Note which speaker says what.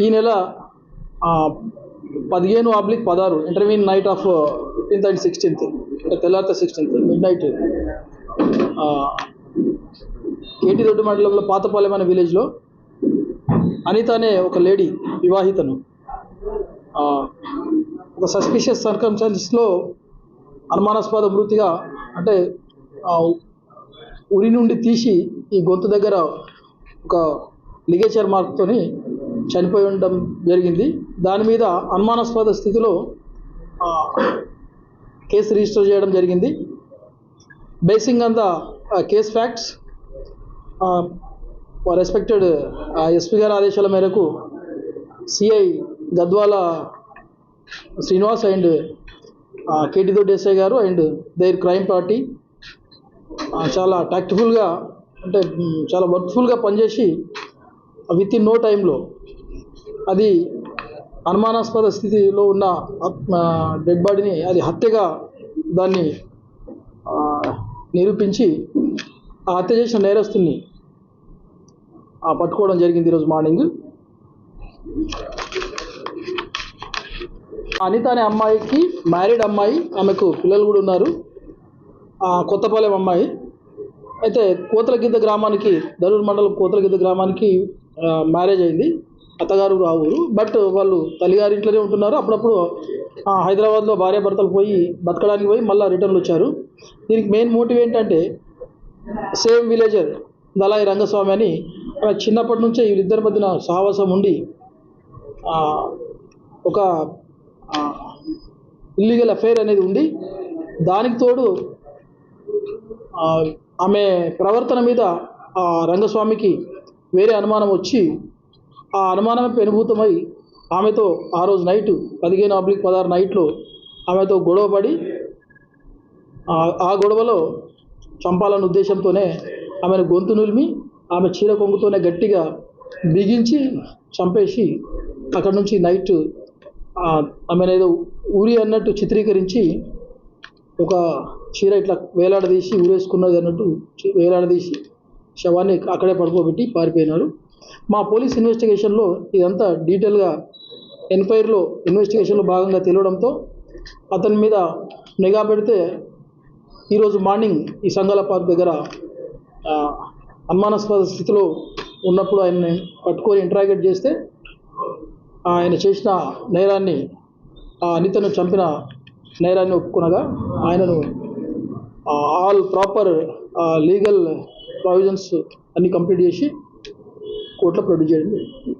Speaker 1: ఈ నెల పదిహేను ఆబ్లిక్ పదహారు intervening night of fifteenth and sixteenth అంటే తెల్లారితే sixteenth midnight KT Doddi మండలంలో పాతపాలెం అనే విలేజ్లో అనిత అనే ఒక లేడీ వివాహితను ఒక సస్పిషియస్ సర్కమ్స్టాన్సెస్లో అనుమానాస్పద మృతిగా అంటే ఉరి నుండి తీసి ఈ గొంతు దగ్గర ఒక లిగేచర్ మార్క్తోని చనిపోయి ఉండడం జరిగింది. దాని మీద అనుమానాస్పద స్థితిలో కేసు రిజిస్టర్ చేయడం జరిగింది. Basing on the case facts respected SP గారి ఆదేశాల మేరకు సిఐ గద్వాల శ్రీనివాస్ అండ్ కేటీతో దొడ్డి గారు అండ్ దేర్ క్రైమ్ పార్టీ చాలా టాక్టిఫుల్గా అంటే చాలా వర్క్ఫుల్గా పనిచేసి విత్ ఇన్ నో టైంలో అది అనుమానాస్పద స్థితిలో ఉన్న డెడ్ బాడీని అది హత్యగా దాన్ని నిరూపించి ఆ హత్య చేసిన నేరస్తుని ఆ, పట్టుకోవడం జరిగింది ఈరోజు మార్నింగ్. అనిత అనే అమ్మాయికి మ్యారీడ్ అమ్మాయి ఆమెకు పిల్లలు కూడా ఉన్నారు. ఆ, కొత్తపాలెం అమ్మాయి. అయితే కోతలగిద్ద గ్రామానికి దరూర్ మండలం కోతలగిద్ద గ్రామానికి మ్యారేజ్ అయింది. అత్తగారు ఆ ఊరు. బట్ వాళ్ళు తల్లిగారి ఇంట్లోనే ఉంటున్నారు. అప్పుడప్పుడు హైదరాబాద్లో భార్యాభర్తలు పోయి బతకడానికి పోయి మళ్ళీ రిటర్న్లు వచ్చారు. దీనికి మెయిన్ మోటివ్ ఏంటంటే సేమ్ విలేజర్ దళాయి రంగస్వామి అని చిన్నప్పటి నుంచే వీళ్ళిద్దరి మధ్యన సహవాసం ఉండి ఒక ఇల్లీగల్ అఫైర్ అనేది ఉంది. దానికి తోడు ఆమె ప్రవర్తన మీద ఆ రంగస్వామికి వేరే అనుమానం వచ్చి ఆ అనుమానం పెనుభూతమై ఆమెతో ఆ రోజు నైట్ పదిహేను అబ్లిక్ పదహారు నైట్లో ఆమెతో గొడవపడి ఆ- ఆ గొడవలో చంపాలన్న ఉద్దేశంతోనే ఆమెను గొంతు నులిమి ఆమె చీర కొంగుతోనే గట్టిగా బిగించి చంపేసి అక్కడ నుంచి నైట్ ఆమెను ఏదో ఊరి అన్నట్టు చిత్రీకరించి ఒక చీర ఇట్లా వేలాడదీసి ఊరేసుకున్నది అన్నట్టు వేలాడదీసి శవాన్ని అక్కడే పడుకోబెట్టి పారిపోయినారు మా పోలీస్ ఇన్వెస్టిగేషన్లో ఇదంతా డీటెయిల్గా ఎన్క్వైరీలో ఇన్వెస్టిగేషన్లో భాగంగా తెలియడంతో అతని మీద నిఘా పెడితే ఈరోజు మార్నింగ్ ఈ సంఘాల పార్క్ దగ్గర అనుమానాస్పద స్థితిలో ఉన్నప్పుడు ఆయన్ని పట్టుకొని ఇంటరాగేట్ చేస్తే ఆయన చేసిన నేరాన్ని ఆ అనితను చంపిన నేరాన్ని ఒప్పుకునగా ఆయనను ఆల్ ప్రాపర్ లీగల్ ప్రావిజన్స్ అన్ని కంప్లీట్ చేసి కోర్టులో ప్రొడ్యూస్ చేయడం జరిగింది.